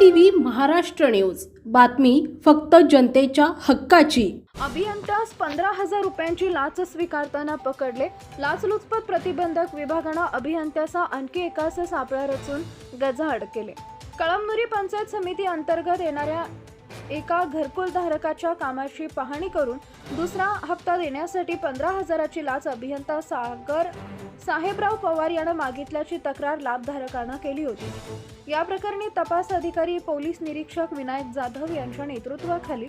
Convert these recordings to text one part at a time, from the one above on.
TV Maharashtra news. बातमी फक्त जनतेच्या हक्काची. अभियंत्यास पंधरा हजार रुपयांची लाच स्वीकारताना पकडले. लाचलुचपत प्रतिबंधक विभागानं अभियंत्याचा आणखी एकास सापळा रचून गजाआड केले. कळमनुरी पंचायत समिती अंतर्गत येणाऱ्या एका घरकुल धारकाच्या कामाची पाहणी करून दुसरा हप्ता देण्यासाठी पंधरा हजाराची लाच अभियंता सागर साहेबराव पवार यानं मागितल्याची तक्रार लाभधारकानं केली होती. या प्रकरणी तपास अधिकारी पोलीस निरीक्षक विनायक जाधव यांच्या नेतृत्वाखाली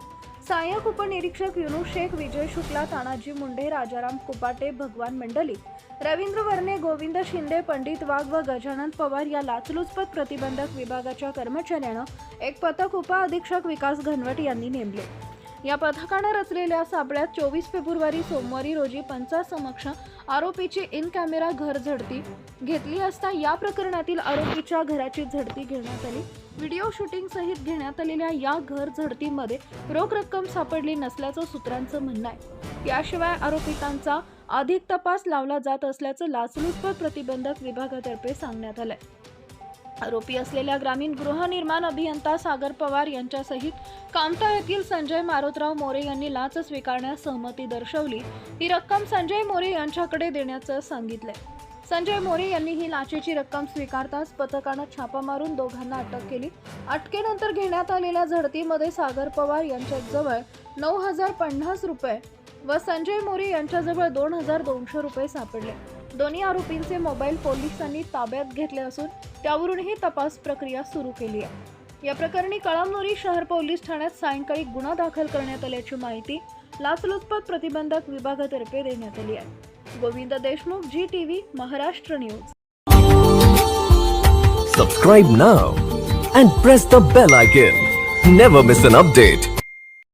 सहाय्यक उपनिरीक्षक युनू शेख विजय शुक्ला तानाजी मुंडे राजाराम कुपाटे भगवान मंडली रवींद्र वर्णे गोविंद शिंदे पंडित वाघ व गजानन पवार या लाचलुचपत प्रतिबंधक विभागाच्या कर्मचाऱ्यानं एक पथक उपअधीक्षक विकास घनवट यांनी नेमले. या पथकानं रचलेल्या सापळ्यात चोवीस फेब्रुवारी सोमवारी रोजी पंचासमक्ष आरोपीची इन कॅमेरा घर झडती घेतली असता या प्रकरणातील आरोपीच्या घराची झडती घेण्यात आली. व्हिडिओ शूटिंग सहित घेण्यात आलेल्या या घर झडतीमध्ये रोख रक्कम सापडली नसल्याचं सूत्रांचं म्हणणं आहे. याशिवाय आरोपितांचा अधिक तपास लावला जात असल्याचं लाचलुचपत प्रतिबंधक विभागातर्फे सांगण्यात आलंय. आरोपी असलेल्या ग्रामीण गृहनिर्माण अभियंता सागर पवार यांच्यासहित कामता येथील संजय मारोतराव मोरे यांनी लाच स्वीकारण्यास सहमती दर्शवली. ही रक्कम संजय मोरे यांच्याकडे देण्याचं सांगितलंय. संजय मोरे यांनी ही लाचेची रक्कम स्वीकारताच पथकानं छापा मारून दोघांना अटक केली. अटकेनंतर घेण्यात आलेल्या झडतीमध्ये सागर पवार यांच्याजवळ नऊ हजार पन्नास रुपये व संजय मोरे यांच्याजवळ दोन हजार दोनशे रुपये सापडले. दोन्ही आरोपींचे मोबाईल पोलिसांनी ताब्यात घेतले असून त्यावरूनही तपास प्रक्रिया सुरू केली आहे. या प्रकरणी कळमनुरी शहर पोलीस ठाण्यात सायंकाळी गुन्हा दाखल करण्यात आल्याची माहिती लाचलुचपत प्रतिबंधक विभागातर्फे देण्यात आली आहे. Govind Deshmukh ji TV Maharashtra news. Subscribe now and press the bell icon never miss an update